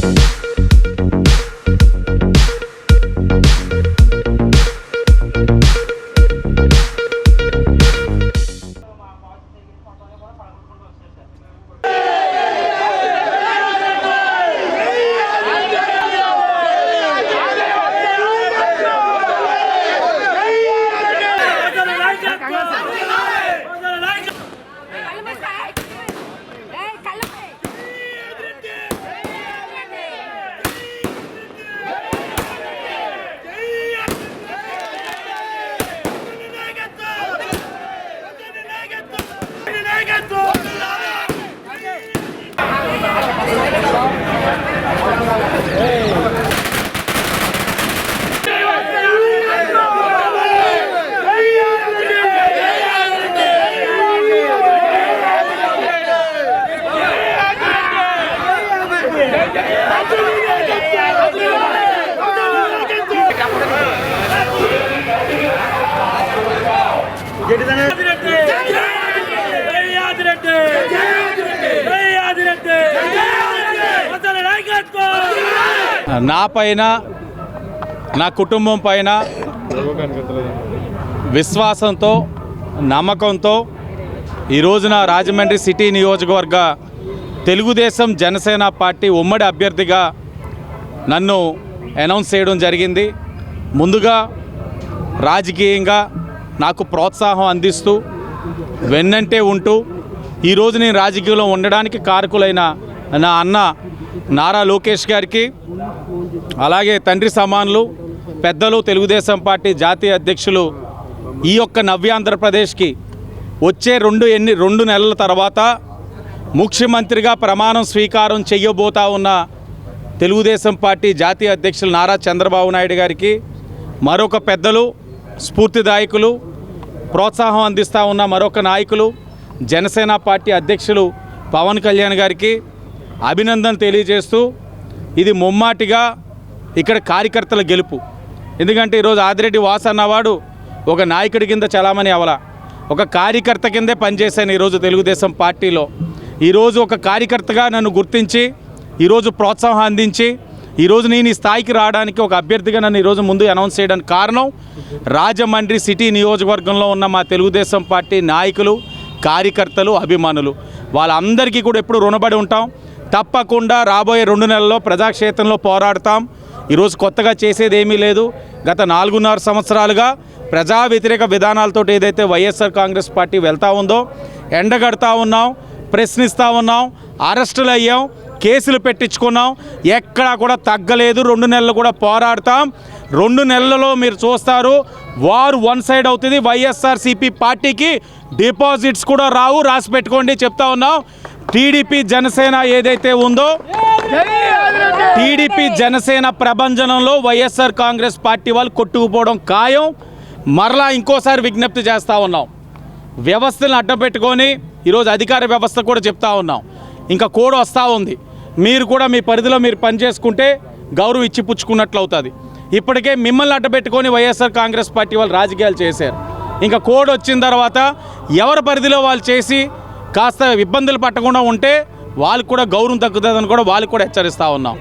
Thank Geri dönelim. నా పైన నా కుటుంబం పైన విశ్వాసంతో నమ్మకంతో ఈ రోజున రాజమండ్రి సిటీ నియోజకవర్గ తెలుగుదేశం జనసేన పార్టీ ఉమ్మడి అభ్యర్థిగా నన్ను అనౌన్స్ చేయడం జరిగింది. ముందుగా రాజకీయంగా నాకు ప్రోత్సాహం అందిస్తూ వెన్నంటే ఉంటూ ఈరోజు నేను రాజకీయంలో ఉండడానికి కారకులైన నా అన్న నారా లోకేష్ గారికి అలాగే తండ్రి సమానులు పెద్దలు తెలుగుదేశం పార్టీ జాతీయ అధ్యక్షులు ఈ యొక్క నవ్యాంధ్రప్రదేశ్కి వచ్చే రెండు ఎన్ని రెండు నెలల తర్వాత ముఖ్యమంత్రిగా ప్రమాణం స్వీకారం చేయబోతా ఉన్న తెలుగుదేశం పార్టీ జాతీయ అధ్యక్షులు నారా చంద్రబాబు నాయుడు గారికి మరొక పెద్దలు స్ఫూర్తిదాయకులు ప్రోత్సాహం అందిస్తూ ఉన్న మరొక నాయకులు జనసేన పార్టీ అధ్యక్షులు పవన్ కళ్యాణ్ గారికి అభినందన తెలియజేస్తూ ఇది ముమ్మాటిగా ఇక్కడ కార్యకర్తల గెలుపు. ఎందుకంటే ఈరోజు ఆదిరెడ్డి వాస అన్నవాడు ఒక నాయకుడి కింద చలామణి అవల. ఒక కార్యకర్త కిందే పనిచేశాను ఈరోజు తెలుగుదేశం పార్టీలో. ఈరోజు ఒక కార్యకర్తగా నన్ను గుర్తించి ఈరోజు ప్రోత్సాహం అందించి ఈరోజు నేను ఈ స్థాయికి రావడానికి ఒక అభ్యర్థిగా నన్ను ఈరోజు ముందు అనౌన్స్ చేయడానికి కారణం రాజమండ్రి సిటీ నియోజకవర్గంలో ఉన్న మా తెలుగుదేశం పార్టీ నాయకులు కార్యకర్తలు అభిమానులు. వాళ్ళందరికీ కూడా ఎప్పుడు రుణపడి ఉంటాం. తప్పకుండా రాబోయే రెండు నెలల్లో ప్రజాక్షేత్రంలో పోరాడతాం. ఈరోజు కొత్తగా చేసేది ఏమీ లేదు. గత నాలుగున్నర సంవత్సరాలుగా ప్రజా వ్యతిరేక విధానాలతో ఏదైతే వైఎస్ఆర్ కాంగ్రెస్ పార్టీ వెళ్తూ ఉందో ఎండగడతా ఉన్నాం ప్రశ్నిస్తూ ఉన్నాం అరెస్టులు అయ్యాం కేసులు పెట్టించుకున్నాం ఎక్కడా కూడా తగ్గలేదు రెండు నెలలు కూడా పోరాడతాం. రెండు నెలలలో మీరు చూస్తారు వారు వన్ సైడ్ అవుతుంది వైఎస్ఆర్సీపీ పార్టీకి డిపాజిట్స్ కూడా రావు రాసి పెట్టుకోండి చెప్తా ఉన్నాం. టీడీపీ జనసేన ఏదైతే ఉందో టీడీపీ జనసేన ప్రభంజనంలో వైఎస్ఆర్ కాంగ్రెస్ పార్టీ వాళ్ళు కొట్టుకుపోవడం ఖాయం. మరలా ఇంకోసారి విజ్ఞప్తి చేస్తూ ఉన్నాం. వ్యవస్థలను అడ్డపెట్టుకొని ఈరోజు అధికార వ్యవస్థ కూడా చెప్తా ఉన్నాం. ఇంకా కోడ్ వస్తూ ఉంది. మీరు కూడా మీ పరిధిలో మీరు పనిచేసుకుంటే గౌరవం ఇచ్చి పుచ్చుకున్నట్లు అవుతుంది ఇప్పటికే మిమ్మల్ని అడ్డపెట్టుకొని వైఎస్ఆర్ కాంగ్రెస్ పార్టీ వాళ్ళు రాజకీయాలు చేశారు. ఇంకా కోడ్ వచ్చిన తర్వాత ఎవరి పరిధిలో వాళ్ళు చేసి కాస్త ఇబ్బందులు పట్టకుండా ఉంటే వాళ్ళకి కూడా గౌరవం తగ్గుతుందని కూడా వాళ్ళకి కూడా హెచ్చరిస్తూ ఉన్నాం.